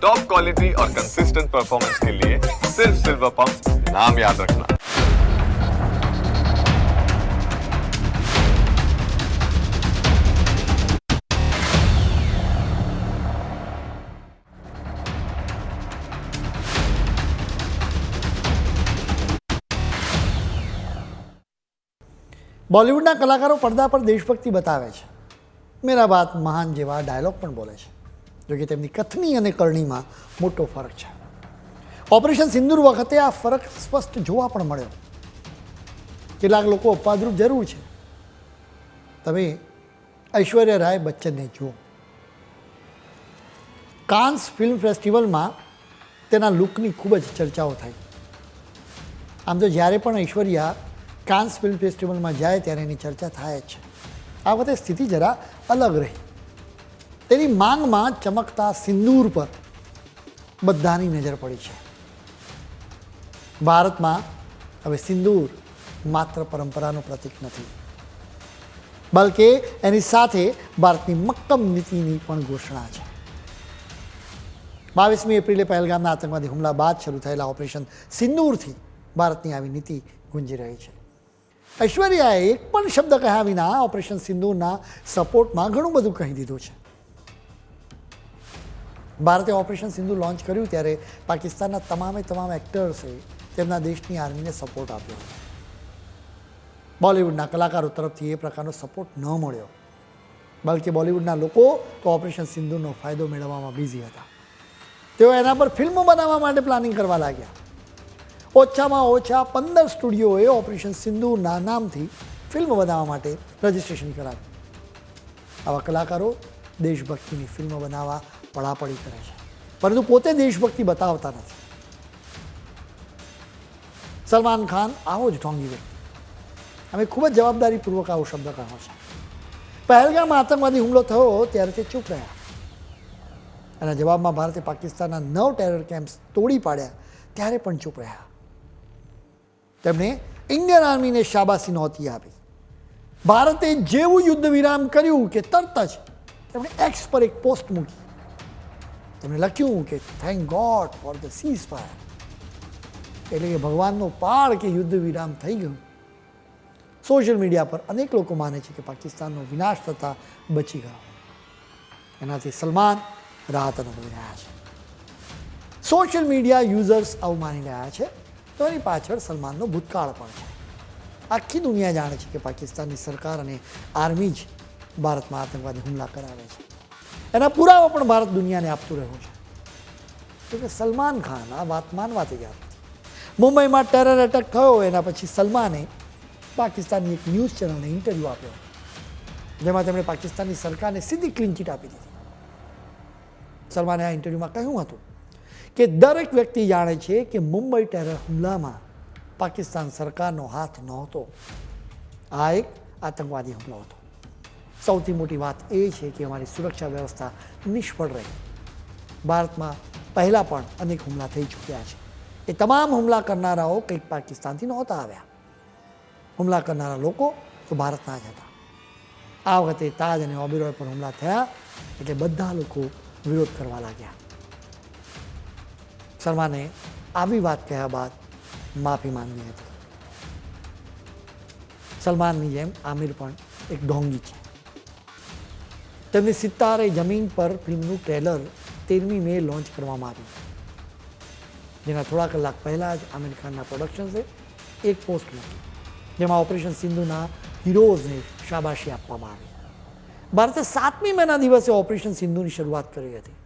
Top quality और consistent performance के लिए सिर्फ सिल्वर पंप नाम याद रखना બોલિવૂડના કલાકારો પડદા પર દેશભક્તિ બતાવે છે મેરા બાત મહાન જેવા ડાયલોગ પણ બોલે છે જોકે તેમની કથની અને કરણીમાં મોટો ફરક છે. ઓપરેશન સિંદૂર વખતે આ ફરક સ્પષ્ટ જોવા પણ મળ્યો. કેટલાક લોકો અપવાદરૂપ જરૂર છે. તમે ઐશ્વર્યા રાય બચ્ચનને જુઓ. કાન્સ ફિલ્મ ફેસ્ટિવલમાં તેના લુકની ખૂબ જ ચર્ચાઓ થઈ. આમ તો જ્યારે પણ ઐશ્વર્યા કાન્સ ફિલ્મ ફેસ્ટિવલમાં જાય ત્યારે એની ચર્ચા થાય જ છે. આ વખતે સ્થિતિ જરા અલગ રહી. તેની માંગમાં ચમકતા સિંદૂર પર બધાની નજર પડી છે. ભારતમાં હવે સિંદૂર માત્ર પરંપરાનું પ્રતીક નથી. બલકે એની સાથે ભારતની મક્કમ નીતિની પણ ઘોષણા છે. બાવીસમી એપ્રિલે પહેલગામના આતંકવાદી હુમલા બાદ શરૂ થયેલા ઓપરેશન સિંદૂરથી ભારતની આવી નીતિ ગુંજી રહી છે. ઐશ્વર્યાએ એક પણ શબ્દ કહ્યા વિના ઓપરેશન સિંદૂરના સપોર્ટમાં ઘણું બધું કહી દીધું છે. ભારતે ઓપરેશન સિંધુ લોન્ચ કર્યું ત્યારે પાકિસ્તાનના તમામે તમામ એક્ટર્સે તેમના દેશની આર્મીને સપોર્ટ આપ્યો. હતો બોલિવૂડના કલાકારો તરફથી એ પ્રકારનો સપોર્ટ ન મળ્યો. બલકે બોલિવૂડના લોકો તો ઓપરેશન સિંધુનો ફાયદો મેળવવામાં બિઝી હતા. તેઓ એના પર ફિલ્મો બનાવવા માટે પ્લાનિંગ કરવા લાગ્યા. ઓછામાં ઓછા પંદર સ્ટુડિયોએ ઓપરેશન સિંધુના નામથી ફિલ્મ બનાવવા માટે રજિસ્ટ્રેશન કરાવ્યું. આવા કલાકારો દેશભક્તિની ફિલ્મ બનાવવા પડાપડી કરે છે. પરંતુ પોતે દેશભક્તિ બતાવતા નથી. સલમાન ખાન આવો જ ઢોંગી વ્યક્તિ. અમે ખૂબ જ જવાબદારીપૂર્વક આવો શબ્દ કહ્યો છે. પહેલગામ આતંકવાદી હુમલો થયો ત્યારે તે ચૂપ રહ્યા. અને જવાબમાં ભારતે પાકિસ્તાનના નવ ટેરર કેમ્પ્સ તોડી પાડ્યા ત્યારે પણ ચૂપ રહ્યા. તેમણે ઇન્ડિયન આર્મીને શાબાશી નહોતી આપી. ભારતે જેવું યુદ્ધ વિરામ કર્યું કે તરત જ તેમણે એક્સ પર એક પોસ્ટ મૂકી. તેમણે લખ્યું કે thank God for the ceasefire એટલે કે ભગવાનનો પાળ કે યુદ્ધ વિરામ થઈ ગયું. સોશિયલ મીડિયા પર અનેક લોકો માને છે કે પાકિસ્તાનનો વિનાશ થતાં બચી ગયો. એનાથી સલમાન રાહત અનુભવી રહ્યા છે. સોશિયલ મીડિયા યુઝર્સ આવું માની રહ્યા છે. તો એની પાછળ સલમાનનો ભૂતકાળ પણ છે. આખી દુનિયા જાણે છે કે પાકિસ્તાનની સરકાર અને આર્મી જ ભારતમાં આતંકવાદી હુમલા કરાવે છે. એના પુરાવા પણ ભારત દુનિયાને આપતું રહ્યું છે. તો કે સલમાન ખાન, આ વાત માનવા તૈયાર મુંબઈમાં ટેરર એટેક થયો એના પછી સલમાને પાકિસ્તાનની એક ન્યૂઝ ચેનલને ઇન્ટરવ્યૂ આપ્યો. જેમાં તેમણે પાકિસ્તાનની સરકારને સીધી ક્લીન ચીટ આપી દીધી. સલમાને આ ઇન્ટરવ્યૂમાં કહ્યું હતું કે દરેક વ્યક્તિ જાણે છે કે મુંબઈ ટેરર હુમલામાં પાકિસ્તાન સરકારનો હાથ નહોતો. આ એક આતંકવાદી હુમલો હતો. સૌથી મોટી વાત એ છે કે અમારી સુરક્ષા વ્યવસ્થા નિષ્ફળ રહી. ભારતમાં પહેલાં પણ અનેક હુમલા થઈ ચૂક્યા છે. એ તમામ હુમલા કરનારાઓ કંઈક પાકિસ્તાનથી નહોતા આવ્યા. હુમલા કરનારા લોકો તો ભારતના જ હતા. આ વખતે તાજ અને ઓબેરોય પર હુમલા થયા એટલે બધા લોકો વિરોધ કરવા લાગ્યા. સલમાને આવી વાત કહ્યા બાદ માફી માંગી હતી. સલમાનની જેમ આમિર પણ એક ઢોંગી છે. તેમની સિતારે જમીન પર ફિલ્મનું ટ્રેલર તેરમી મે લોન્ચ કરવામાં આવ્યું. જેના થોડા કલાક પહેલાં જ આમિર ખાનના પ્રોડક્શન્સે એક પોસ્ટ મૂકી, જેમાં ઓપરેશન સિંધુના હીરોઝને શાબાશી આપવામાં આવી. ભારતે સાતમી મેના દિવસે ઓપરેશન સિંધુની શરૂઆત કરી હતી.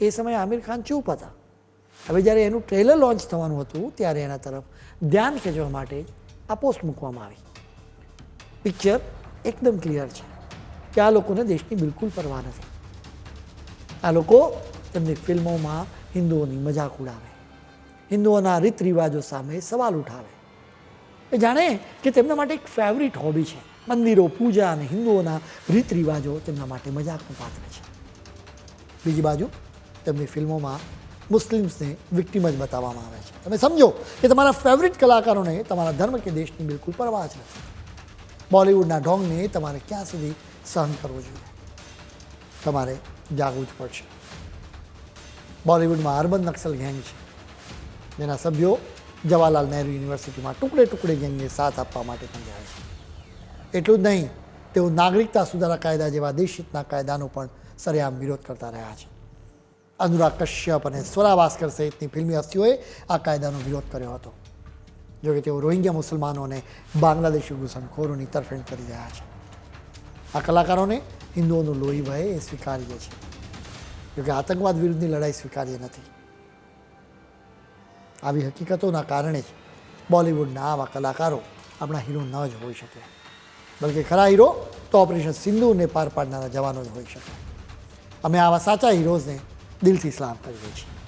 એ સમયે આમિર ખાન ચૂપ હતા. હવે જ્યારે એનું ટ્રેલર લોન્ચ થવાનું હતું, ત્યારે એના તરફ ધ્યાન ખેંચવા માટે આ પોસ્ટ મૂકવામાં આવી. પિક્ચર એકદમ ક્લિયર છે. કે આ લોકોને દેશની બિલકુલ પરવા નથી. આ લોકો તેમની ફિલ્મોમાં હિન્દુઓની મજાક ઉડાવે. હિન્દુઓના રીત રિવાજો સામે સવાલ ઉઠાવે. એ જાણે કે તેમના માટે એક ફેવરિટ હોબી છે. મંદિરો, પૂજા અને હિન્દુઓના રીત રિવાજો તેમના માટે મજાકનું પાત્ર છે. બીજી બાજુ તેમની ફિલ્મોમાં મુસ્લિમ્સને વિક્ટિમ જ બતાવવામાં આવે છે. તમે સમજો કે તમારા ફેવરિટ કલાકારોને તમારા ધર્મ કે દેશની બિલકુલ પરવા જ નથી. બોલિવૂડના ઢોંગને તમારે ક્યાં સુધી સહન કરવું જોઈએ. તમારે જાગવું જ પડશે. બોલિવૂડમાં અર્બન નક્સલ ગેંગ છે. જેના સભ્યો જવાહરલાલ નહેરુ યુનિવર્સિટીમાં ટુકડે ટુકડે ગેંગને સાથ આપવા માટે પણ જાય છે. એટલું જ નહીં, તેઓ નાગરિકતા સુધારા કાયદા જેવા દેશહિતના કાયદાનો પણ સરેઆમ વિરોધ કરતા રહ્યા છે. અનુરાગ કશ્યપ અને સ્વરા ભાસ્કર સહિતની ફિલ્મી હસ્તીઓએ આ કાયદાનો વિરોધ કર્યો હતો. જોકે તેઓ રોહિંગ્યા મુસલમાનો અને બાંગ્લાદેશી ઘૂસણખોરોની તરફેણ કરી રહ્યા છે. આ કલાકારોને હિન્દુઓનું લોહી વહે એ સ્વીકાર્ય છે. જોકે આતંકવાદ વિરુદ્ધની લડાઈ સ્વીકાર્ય નથી. આવી હકીકતોના કારણે જ બોલિવૂડના આવા કલાકારો આપણા હીરો ન જ હોઈ શકે. બલકે ખરા હીરો તો ઓપરેશન સિંધુને પાર પાડનારા જવાનો જ હોઈ શકે. અમે આવા સાચા હીરોઝને દિલથી સલામ કરીએ છીએ.